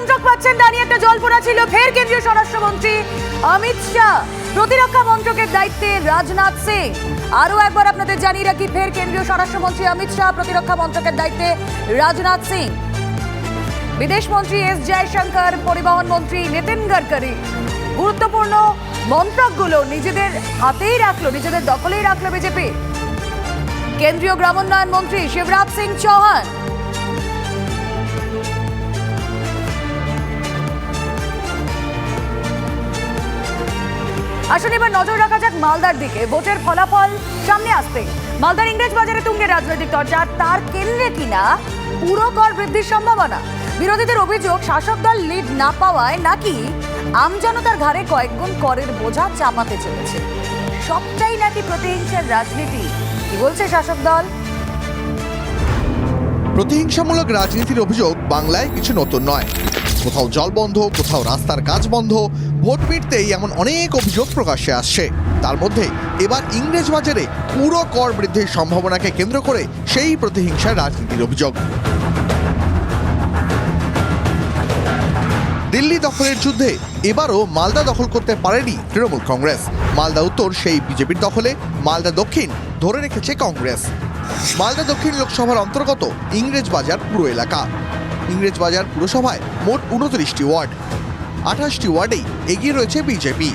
মন্ত্রক পাচ্ছেন নিয়ে একটা জল্পনা ছিল। ফের কেন্দ্রীয় স্বরাষ্ট্রমন্ত্রী অমিত শাহ। প্রতিরক্ষা মন্ত্রকের দায়িত্বে রাজনাথ সিং। আরও একবার আপনাদের জানিয়ে রাখি, ফের কেন্দ্রীয় স্বরাষ্ট্রমন্ত্রী অমিত শাহ প্রতিরক্ষা মন্ত্রকের দায়িত্বে রাজনাথ সিং। বিদেশ মন্ত্রী এস জয়শঙ্কর, পরিবহন মন্ত্রী নীতিন গডকরি। গুরুত্বপূর্ণ মন্ত্রকগুলো নিজেদের হাতেই রাখল, নিজেদের দখলেই রাখল বিজেপি। কেন্দ্রীয় গ্রামোন্নয়ন মন্ত্রী শিবরাজ সিং চৌহান। আসলে এবার নজর রাখা যাক মালদার দিকে। ভোটের ফলাফল সামনে আসতে মালদার ইংরেজ বাজারে তুঙ্গে রাজনৈতিক চর্চা তার কেন্দ্রে কিনা পুরো কর বৃদ্ধির সম্ভাবনা। বিরোধীদের অভিযোগ, শাসক দল লিড না পাওয়ায় নাকি আমজনতার ঘাড়ে কয়েকগুণ করের বোঝা চাপাতে চলেছে। সবটাই নাকি প্রতিহিংসার রাজনীতি। কি বলছে শাসক দল? প্রতিহিংসামূলক রাজনীতির অভিযোগ বাংলায় কিছু নতুন নয়। কোথাও জল বন্ধ, কোথাও রাস্তার কাজ বন্ধ, ভোট মিটতেই এমন অনেক অভিযোগ প্রকাশ্যে আসছে। তার মধ্যে এবার ইংরেজ বাজারে পুরো কর বৃদ্ধির সম্ভাবনাকে কেন্দ্র করে সেই প্রতিহিংসার রাজনীতির অভিযোগ। দিল্লি দখলের যুদ্ধে এবারও মালদা দখল করতে পারেনি তৃণমূল কংগ্রেস। মালদা উত্তর সেই বিজেপির দখলে, মালদা দক্ষিণ ধরে রেখেছে কংগ্রেস। মালদা দক্ষিণ লোকসভার অন্তর্গত ইংরেজ বাজার পুরো এলাকা। ইংরেজ বাজার পুরসভায় মোট উনত্রিশটি ওয়ার্ড। আঠাশটি ওয়ার্ডেই এগিয়ে রয়েছে বিজেপি।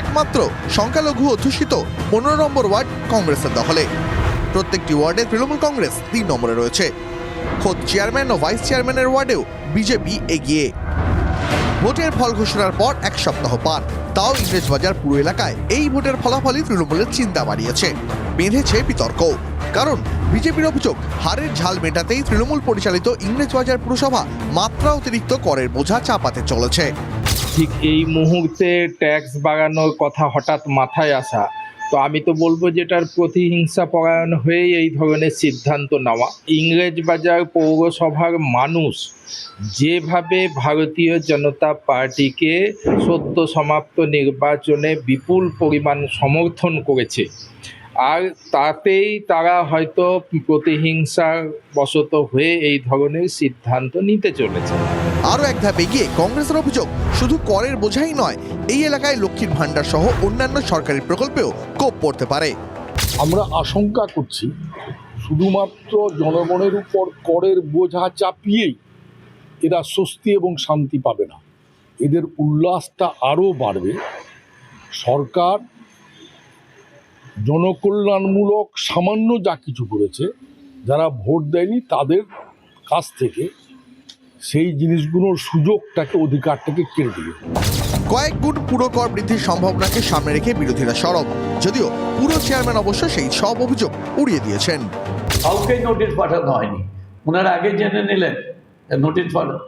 একমাত্র সংখ্যালঘু অধ্যুষিত পনেরো নম্বর ওয়ার্ড কংগ্রেসের দখলে। প্রত্যেকটি ওয়ার্ডে তৃণমূল কংগ্রেস তিন নম্বরে রয়েছে। খোদ চেয়ারম্যান ও ভাইস চেয়ারম্যানের ওয়ার্ডেও বিজেপি এগিয়ে। ভোটের ফল ঘোষণার পর এক সপ্তাহ পার। তাও ইংরেজবাজার পুরো এলাকায় এই ভোটের ফলাফলই তৃণমূলের চিন্তা বাড়িয়েছে। বেঁধেছে বিতর্ক কারণ বিজেপির অভিযোগ, হারের ঝাল মেটাতেই তৃণমূল পরিচালিত ইংরেজবাজার পুরসভা মাত্রা অতিরিক্ত করের বোঝা চাপাতে চলেছে। ঠিক এই মুহূর্তে ট্যাক্স বাড়ানোর কথা হঠাৎ মাথায় আসা। তো আমি তো বলব যে এটার প্রতিহিংসা পরায়ণ হয়েই এই ধরনের সিদ্ধান্ত নেওয়া। ইংরেজবাজার পৌরসভার মানুষ যেভাবে ভারতীয় জনতা পার্টিকে সদ্য সমাপ্ত নির্বাচনে বিপুল পরিমাণ সমর্থন করেছে আর তাতেই তারা হয়তো প্রতিহিংসার বশত হয়ে এই ধরনের সিদ্ধান্ত নিতে চলেছে। আরও এক ধাপ এগিয়ে কংগ্রেসের অভিযোগ শুধু করের বোঝাই নয় এই এলাকায় লক্ষ্মীর ভাণ্ডার সহ অন্যান্য সরকারি প্রকল্পেও কোপ পড়তে পারে। আমরা আশঙ্কা করছি শুধুমাত্র জনগণের উপর করের বোঝা চাপিয়েই এরা স্বস্তি এবং শান্তি পাবে না। এদের উল্লাসটা আরও বাড়বে। সরকার জনকল্যাণমূলক সামান্য যা কিছু করেছে যারা ভোট দেয়নি তাদের কাছ থেকে সেই জিনিসগুলোর সুযোগটাকে অধিকারটাকে কেড়ে দেবে কয়েক গুণ পুরো কর বৃদ্ধির সম্ভাবনাকে সামনে রেখে বিরোধীরা সরব। যদিও পুরো চেয়ারম্যান অবশ্য সেই সব অভিযোগ উড়িয়ে দিয়েছেন। কাউকেই নোটিশ পাঠানো হয়নি। ওনারা আগে জেনে নিলেন নোটিশ পাঠানো।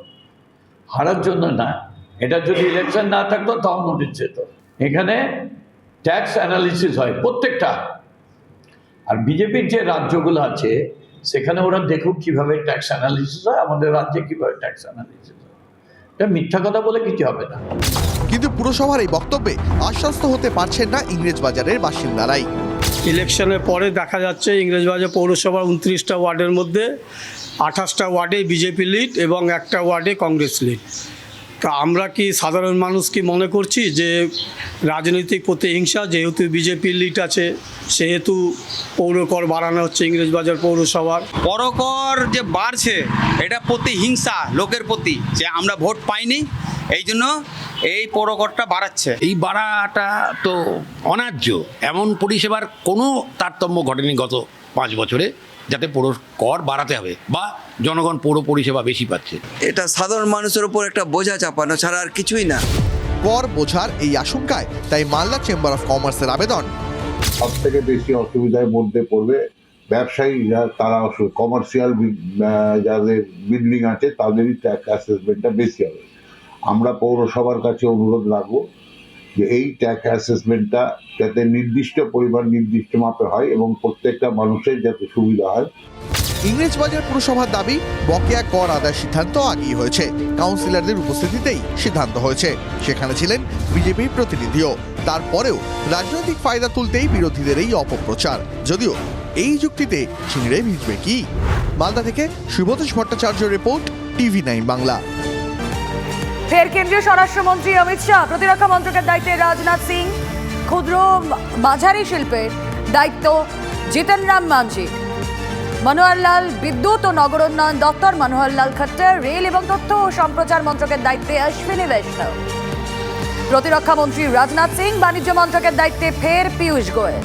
হারার জন্য না। এটা যদি ইলেকশন না থাকতো তাও নোটিশ যেত। এখানে ট্যাক্স অ্যানালিসিস হয় প্রত্যেকটা। আর বিজেপির যে রাজ্যগুলো আছে সেখানে ওরা দেখুক কীভাবে ট্যাক্স অ্যানালিসিস হয় আমাদের রাজ্যে কীভাবে ট্যাক্স অ্যানালিসিস হয়। এটা মিথ্যা কথা বলে কিছু হবে না। কিন্তু পুরসভার এই বক্তব্যে আশ্বস্ত হতে পারছেন না ইংরেজ বাজারের বাসিন্দারাই। ইলেকশনের পরে দেখা যাচ্ছে ইংরেজবাজার পৌরসভার উনত্রিশটা ওয়ার্ডের মধ্যে আঠাশটা ওয়ার্ডে বিজেপি লিড এবং একটা ওয়ার্ডে কংগ্রেস লিড তা আমরা কি সাধারণ মানুষ কি মনে করছি যে রাজনৈতিক প্রতিহিংসা যেহেতু বিজেপির লিড আছে সেহেতু পৌর কর বাড়ানো হচ্ছে ইংরেজবাজার পৌরসভার। পরকর যে বাড়ছে এটা প্রতিহিংসা লোকের প্রতি যে আমরা ভোট পাইনি এই জন্য এই পরকরটা বাড়াচ্ছে। এই বাড়াটা তো অন্যায্য এমন পরিষেবার কোনো তারতম্য ঘটেনি গত পাঁচ বছরে যাতে পৌর কর বাড়াতে হবে বা জনগণ পৌর পরিষেবা বেশি পাচ্ছে। এটা সাধারণ মানুষের উপর একটা বোঝা চাপানো ছাড়া আর কিছুই না। কর বোঝার এই আশঙ্কায় তাই মালদা চেম্বার অফ কমার্সের আবেদন। সব থেকে বেশি অসুবিধার মধ্যে পড়বে ব্যবসায়ী যা- তারা কমার্শিয়াল যাদের বিল্ডিং আছে তাদেরই ট্যাক্স অ্যাসেসমেন্টটা বেশি হবে। আমরা পৌরসভার কাছে অনুরোধ রাখব যে এই ট্যাক্স অ্যাসেসমেন্টটা যাতে নির্দিষ্ট পরিমাণ নির্দিষ্ট মাপে হয় এবং প্রত্যেকটা মানুষের যাতে সুবিধা হয়। ইংরেজবাজার পুরসভার দাবি, বকেয়া কর আদায় সিদ্ধান্ত আগেই হয়েছে। কাউন্সিলরদের উপস্থিতিতেই সিদ্ধান্ত হয়েছে। সেখানে ছিলেন বিজেপির প্রতিনিধিও। তারপরেও রাজনৈতিক ফায়দা তুলতেই বিরোধীদের এই অপপ্রচার। যদিও এই যুক্তিতে ছিঁড়ে ভিজবে কি? মালদা থেকে Subhatesh Bhattacharya report TV nine Bangla. ফের কেন্দ্রীয় স্বরাষ্ট্রমন্ত্রী অমিত শাহ প্রতিরক্ষা মন্ত্রকের দায়িত্বে রাজনাথ সিং, ক্ষুদ্র মাঝারি শিল্পের দায়িত্ব জিতেন রাম মাঝি। মনোহর লাল বিদ্যুৎ ও নগরোন্নয়ন দপ্তর মনোহর লাল খট্টর রেল এবং তথ্য ও সম্প্রচার মন্ত্রকের দায়িত্বে অশ্বিনী বৈষ্ণব। প্রতিরক্ষা মন্ত্রী রাজনাথ সিং, বাণিজ্য মন্ত্রকের দায়িত্বে ফের পীয়ূষ গোয়েল।